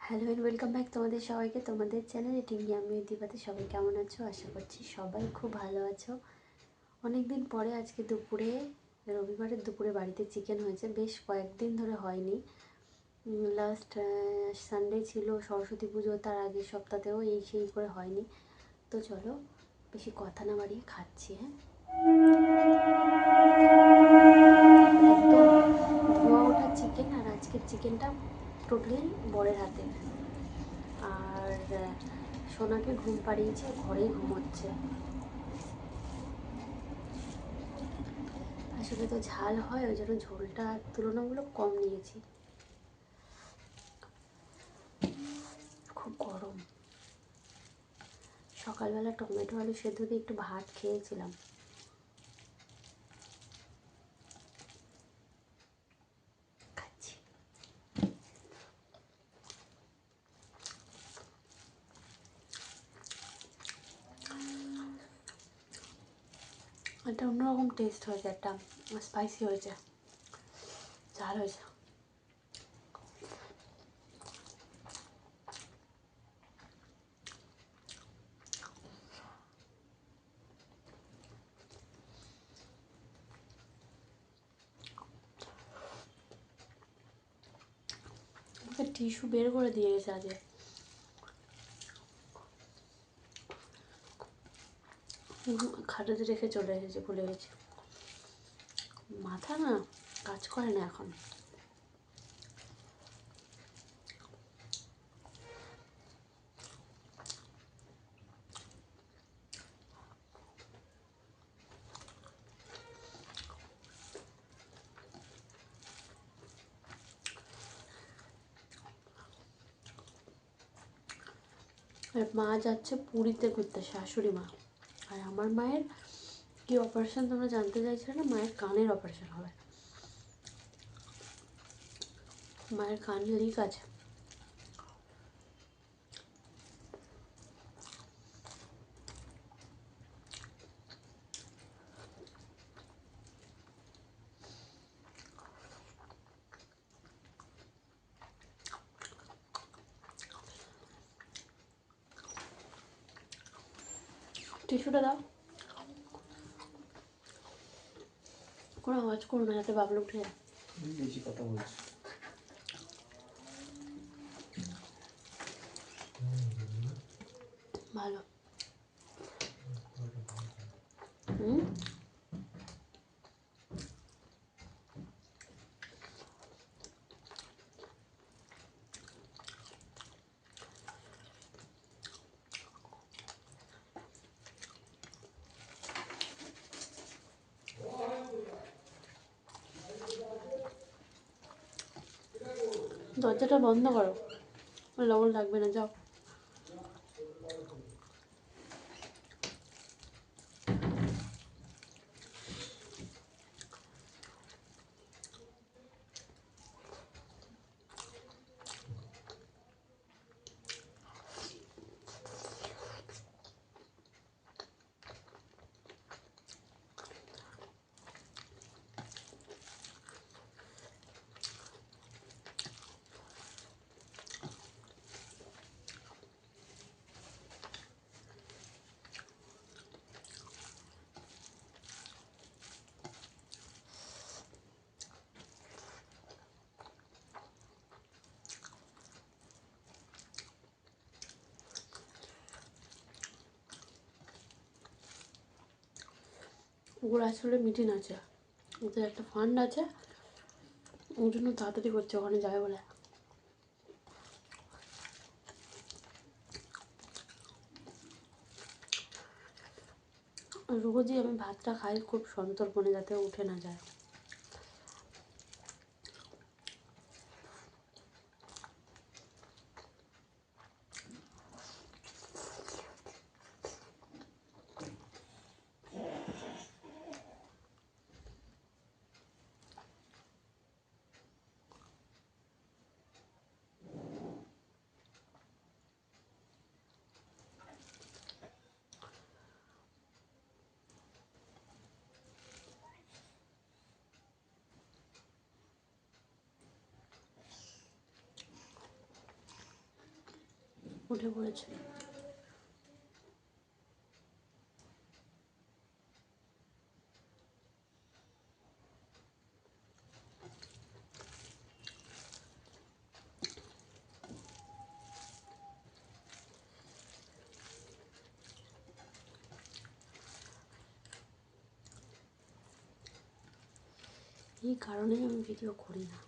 Hello welcome back তোমাদের সবাইকে, তোমাদের চ্যানেলে টিভি আমি দীপাতে সবাই কেমন আছো? আশা করছি সবাই খুব ভালো আছো। অনেক দিন পরে আজকে দুপুরে, রবিবারের দুপুরে বাড়িতে চিকেন হয়েছে, বেশ কয়েকদিন ধরে হয়নি। লাস্ট সানডে ছিল, সরস্বতী পুজো তার আগের সপ্তাহতেও এই সেই করে হয়নি। তো চলো, বেশি কথা না বাড়িয়ে খাচ্ছি হ্যাঁ? ওঠা চিকেন আর আজকের চিকেনটা টোটালি বরের হাতে। আর সোনাকে ঘুম পাড়িয়েছে, ঘরেই ঘুমোচ্ছে। আসলে তো ঝাল হয়, ওই জন্য ঝোলটা তুলনামূলক কম নিয়েছি। খুব গরম। সকালবেলা টমেটো, আলু সেদ্ধ দিয়ে একটু ভাত খেয়েছিলাম। একটা অন্যরকম টেস্ট হয়েছে, একটা স্পাইসি হয়েছে, ঝাল হয়েছে। টিস্যু বের করে দিয়ে গেছে আগে। খাটাতে রেখে চলে এসেছে ভুলে গেছি। মাথা না কাজ করে না এখন। আর মা যাচ্ছে পুরীতে ঘুরতে, শাশুড়ি মা। আর আমার মায়ের কি অপারেশন তোমরা জানতে চাইছিলে না? মায়ের কানের অপারেশন হবে। মায়ের কান লিক আছে। টিস্যুটা দাও। কোনো আওয়াজ করো না যাতে বাবলু উঠে যায় বেশি কথা বলছি। ভালো। দরজাটা বন্ধ করো। লবণ লাগবে না যাও। ওর আসলে মিটিং আছে। ওদের একটা ফান্ড আছে। ওই জন্য তাড়াতাড়ি করছে, ওখানে যাবে বলে। রোজই আমি ভাতটা খাই, খুব সন্তর্পণে যাতে উঠে না যায়। উঠে পড়েছে। এই কারণেই আমি ভিডিও করি না।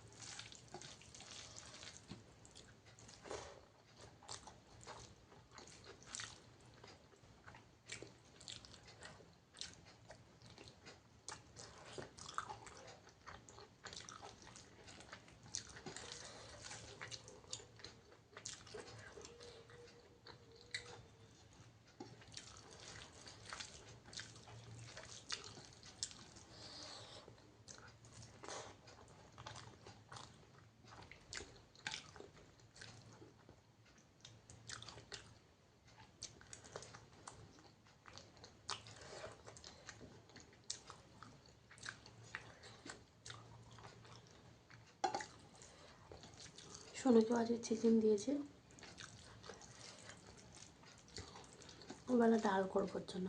সোনাকে আজকে চিকেন দিয়েছে। ওবেলা ডাল করবোর জন্য।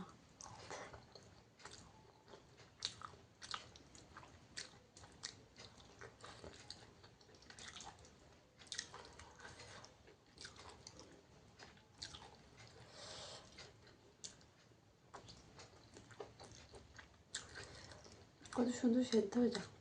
কত সুন্দর সেদ্ধ হয়ে যায়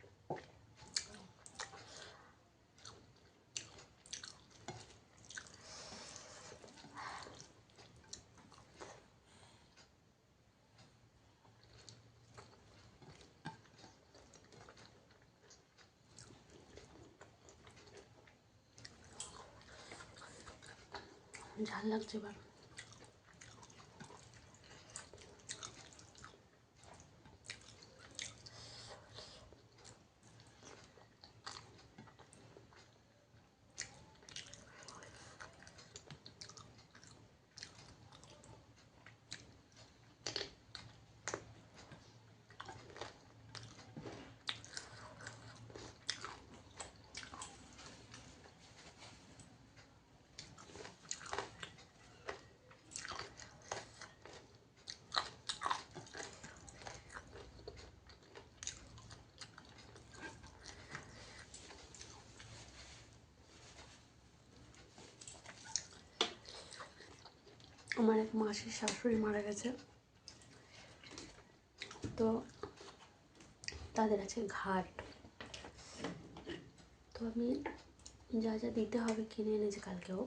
ঝাল লাগছে এবার আমার এক মাসির শাশুড়ি মারা গেছে। তো তাদের আছে ঘাট। তো আমি যা যা দিতে হবে কিনে এনেছি কালকেও।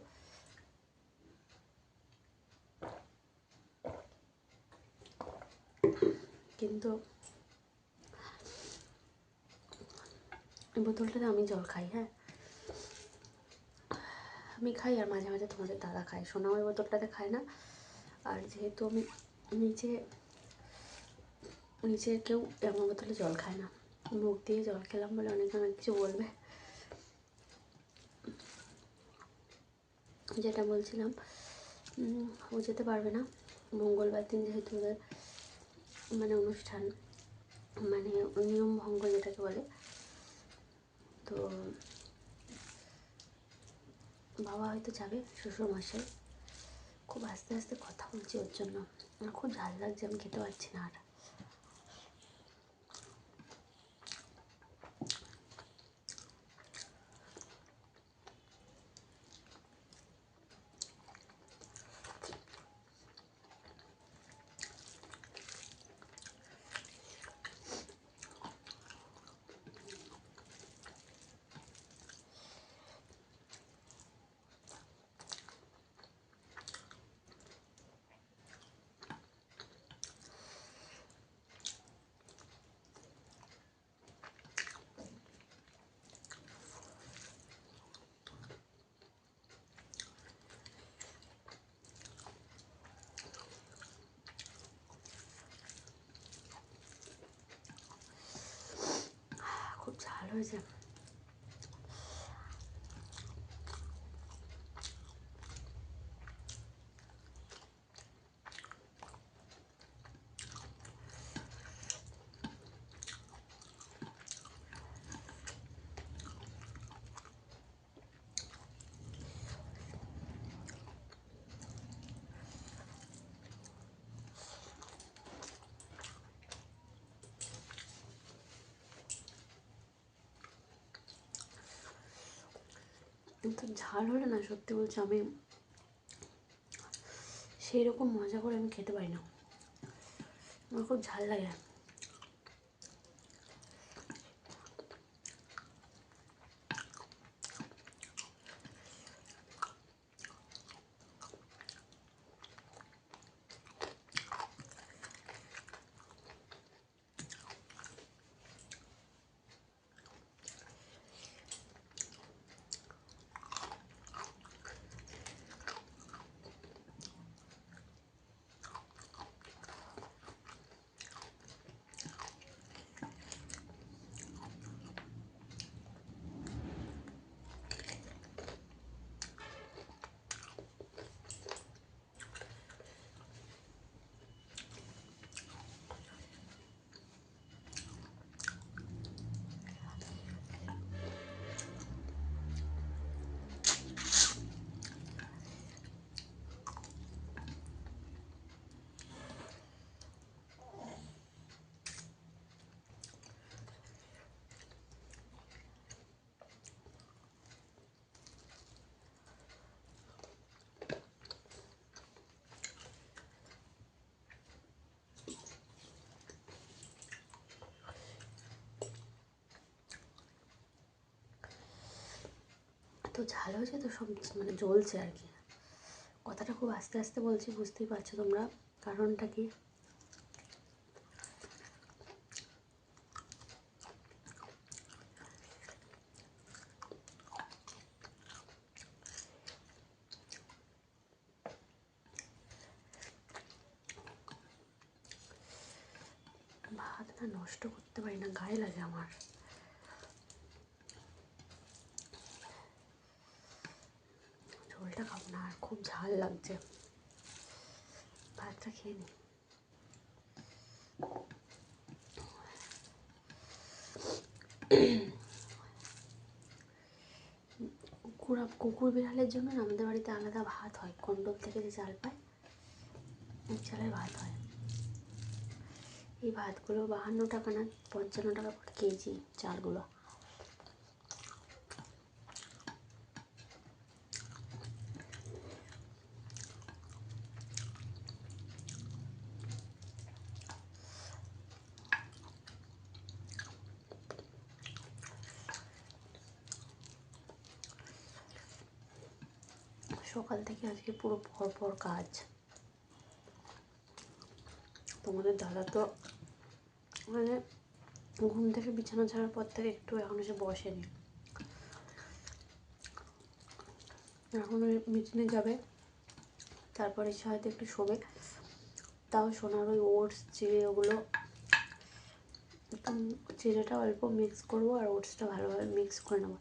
কিন্তু বোতলটাতে আমি জল খাই হ্যাঁ? আমি খাই আর মাঝে মাঝে তোমাদের দাদা খায়। সোনা ওই বোতলটাতে খায় না। আর যেহেতু আমি নিচে নিচে কেউ আমার বোতলে জল খায় না। মুখ দিয়ে জল খেলাম বলে অনেকে অনেক কিছু বলবে। যেটা বলছিলাম ও যেতে পারবে না। মঙ্গলবার দিন যেহেতু ওদের মানে অনুষ্ঠান মানে নিয়ম ভঙ্গ যেটাকে বলে, তো বাবা হয়তো যাবে শ্বশুর মশাই খুব আস্তে আস্তে কথা বলছি ওর জন্য। আমার খুব ঝাল লাগছে, আমি খেতে পারছি না আর। খুব ঝাল হয়েছে কিন্তু ঝাল হলে না সত্যি বলছি আমি সেই রকম মজা করে আমি খেতে পারি না। আমার খুব ঝাল লাগে। ঝাল হয়েছে তো সব মানে জ্বলছে আর কি। কথাটা খুব আস্তে আস্তে বলছি, বুঝতেই পারছ তোমরা। কারণটা কি ভাত না নষ্ট করতে পারি না গায়ে লাগে আমার ঝোলটা খাব না আর খুব লাগছে ভাতটা খেয়ে নি। কুকুর কুকুর বিড়ালের জন্য আমাদের বাড়িতে আলাদা ভাত হয়। কন্ডল থেকে যে চাল পায় চালের ভাত হয়। এই ভাতগুলো বাহান্ন টাকা না পঞ্চান্ন টাকা করে কেজি চালগুলো। সকাল থেকে আজকে পুরো পরপর কাজ। তোমাদের দাদা তো মানে ঘুম থেকে বিছানা ছাড়ার পর থেকে একটু এখন এসে বসেনি। এখন মিটিংয়ে যাবে, তারপরে এসে হয়তো একটু শোবে। তাও সোনার ওই ওটস চিড়ে ওগুলো। চিড়েটা অল্প মিক্স করব আর ওটসটা ভালোভাবে মিক্স করে নেব।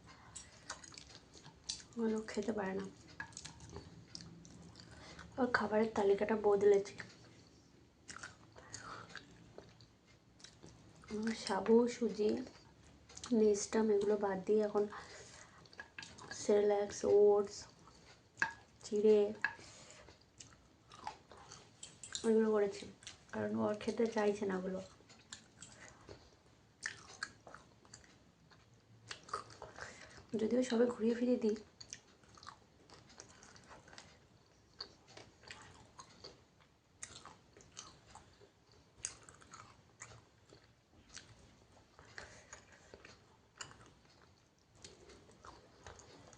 ওগুলো খেতে পারে না। ওর খাবারের তালিকাটা বদলেছি সাবু, সুজি, নেস্টাম, এগুলো বাদ দিয়ে এখন সেরেল্যাক্স ওটস, চিড়ে এগুলো করেছি। কারণ ওর খেতে চাইছে না ওগুলো। যদিও সবে ঘুরিয়ে ফিরিয়ে দিই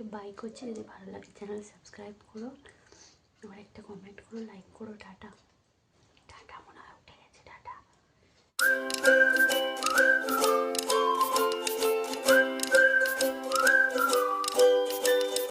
সবাইকে বাই করছি। যদি ভালো লাগে চ্যানেল সাবস্ক্রাইব করো। আর একটা কমেন্ট করো লাইক করো, টাটা।